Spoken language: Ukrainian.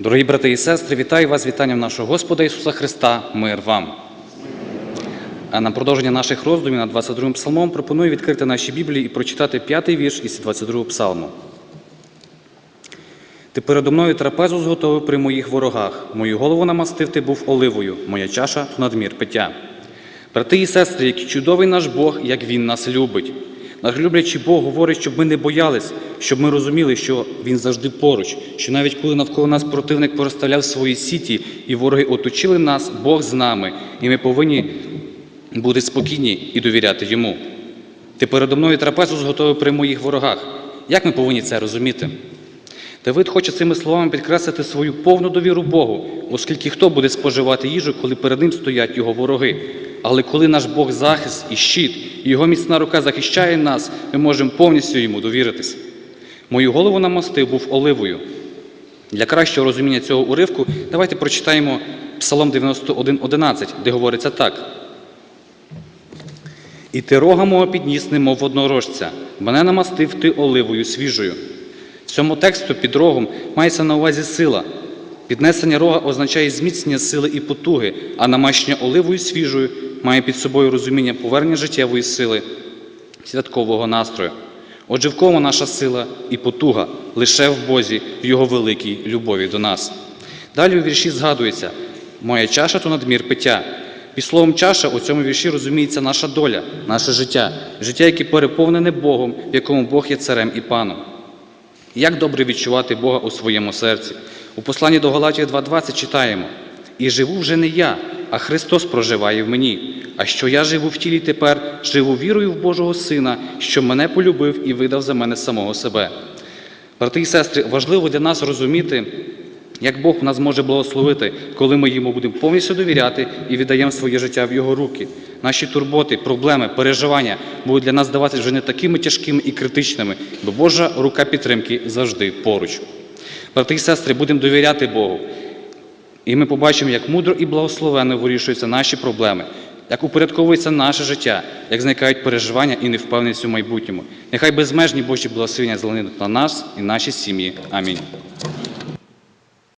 Дорогі брати і сестри, вітаю вас вітанням нашого Господа Ісуса Христа, мир вам. А на продовження наших роздумів над 22 псалмом пропоную відкрити наші Біблії і прочитати п'ятий вірш із 22 псалму. Ти передо мною трапезу зготовив при моїх ворогах, мою голову намастив ти був оливою, моя чаша надмір пиття. Брати і сестри, який чудовий наш Бог, як Він нас любить. Наш люблячий Бог говорить, щоб ми не боялись, щоб ми розуміли, що Він завжди поруч, що навіть коли навколо нас противник порозставляв свої сіті і вороги оточили нас, Бог з нами, і ми повинні бути спокійні і довіряти Йому. Ти передо мною трапезу зготовив при моїх ворогах. Як ми повинні це розуміти? Давид хоче цими словами підкреслити свою повну довіру Богу, оскільки хто буде споживати їжу, коли перед ним стоять його вороги. Але коли наш Бог захист і щит, і його міцна рука захищає нас, ми можемо повністю йому довіритись. Мою голову намастив був оливою. Для кращого розуміння цього уривку давайте прочитаємо Псалом 91.11, де говориться так. І ти рога мого підніс, немов однорожця, мене намастив ти оливою свіжою. В цьому тексту під рогом мається на увазі сила. Піднесення рога означає зміцнення сили і потуги, а намащення оливою свіжою має під собою розуміння повернення життєвої сили, святкового настрою. Отже, в кому наша сила і потуга лише в Бозі, в Його великій любові до нас. Далі у вірші згадується: Моя чаша то надмір пиття. Під словом чаша у цьому вірші розуміється наша доля, наше життя, життя, яке переповнене Богом, в якому Бог є царем і паном. Як добре відчувати Бога у своєму серці? У посланні до Галатів 2.20 читаємо: І живу вже не я, а Христос проживає в мені. А що я живу в тілі тепер, живу вірою в Божого Сина, що мене полюбив і видав за мене самого себе. Брати і сестри, важливо для нас розуміти, як Бог нас може благословити, коли ми йому будемо повністю довіряти і віддаємо своє життя в Його руки. Наші турботи, проблеми, переживання будуть для нас здаватися вже не такими тяжкими і критичними, бо Божа рука підтримки завжди поруч. Брати і сестри, будемо довіряти Богу. І ми побачимо, як мудро і благословенно вирішуються наші проблеми, як упорядковується наше життя, як зникають переживання і невпевненість у майбутньому. Нехай безмежні Божі благословення зеленуть на нас і наші сім'ї. Амінь.